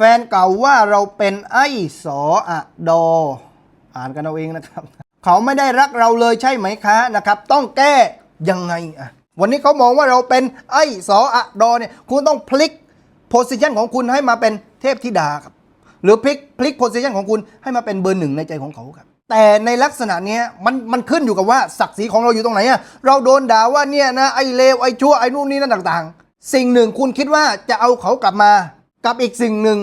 แฟนเก่าว่าเราเป็นไอ้สออะดอ อ่านกันเอาเองนะครับ เขาไม่ได้รักเราเลยใช่ไหมคะนะครับ ต้องแก้ยังไงอะวันนี้เขามองว่าเราเป็นไอ้สออะดอเนี่ยคุณต้องพลิกโพสิชันของคุณให้มาเป็นเทพธิดาครับ หรือพลิกพลิกโพสิชันของคุณให้มาเป็นเบอร์หนึ่งในใจของเขาครับ แต่ในลักษณะนี้มันมันขึ้นอยู่กับว่าศักดิ์ศรีของเราอยู่ตรงไหนอะเราโดนด่าว่าเนี่ยนะไอ้เลวไอ้ชั่วไอ้นู่นนี่นั่นต่าง ๆ สิ่งหนึ่งคุณคิดว่าจะเอาเขากลับมา กับอีกสิ่งหนึ่ง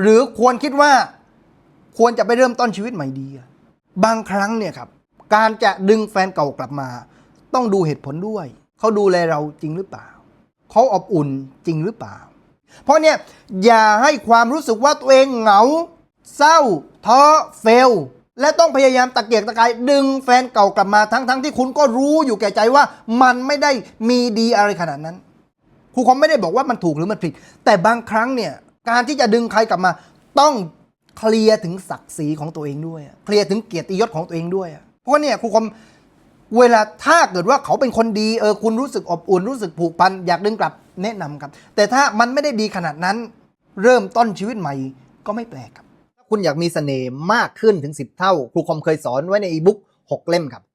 หรือควรคิดว่าควรจะไปเริ่มต้นชีวิตใหม่ดี บางครั้งเนี่ยครับการจะดึงแฟนเก่ากลับมา ต้องดูเหตุผลด้วย เขาดูแลเราจริงหรือเปล่า เขาอบอุ่นจริงหรือเปล่า เพราะเนี่ยอย่าให้ความรู้สึกว่าตัวเองเหงา เศร้าท้อเฟล และต้องพยายามตะเกียกตะกายดึงแฟนเก่ากลับมาทั้งๆทที่คุณก็รู้อยู่แก่ใจว่ามันไม่ได้มีดีอะไรขนาดนั้น ครูคอมไม่ได้บอกว่ามันถูกหรือมันผิด แต่บางครั้งเนี่ยการที่จะดึงใครกลับมาต้องเคลียร์ถึงศักดิ์ศรีของตัวเองด้วย เคลียร์ถึงเกียรติยศของตัวเองด้วย เพราะเนี่ยครูคอมเวลาถ้าเกิดว่าเขาเป็นคนดีเออคุณรู้สึกอบอุ่นรู้สึกผูกพันอยากดึงกลับแนะนำครับ แต่ถ้ามันไม่ได้ดีขนาดนั้น เริ่มต้นชีวิตใหม่ก็ไม่แปลกครับ ถ้าคุณอยากมีเสน่ห์มากขึ้นถึง 10 เท่า ครูคอมเคยสอนไว้ในอีบุ๊ก6เล่มครับ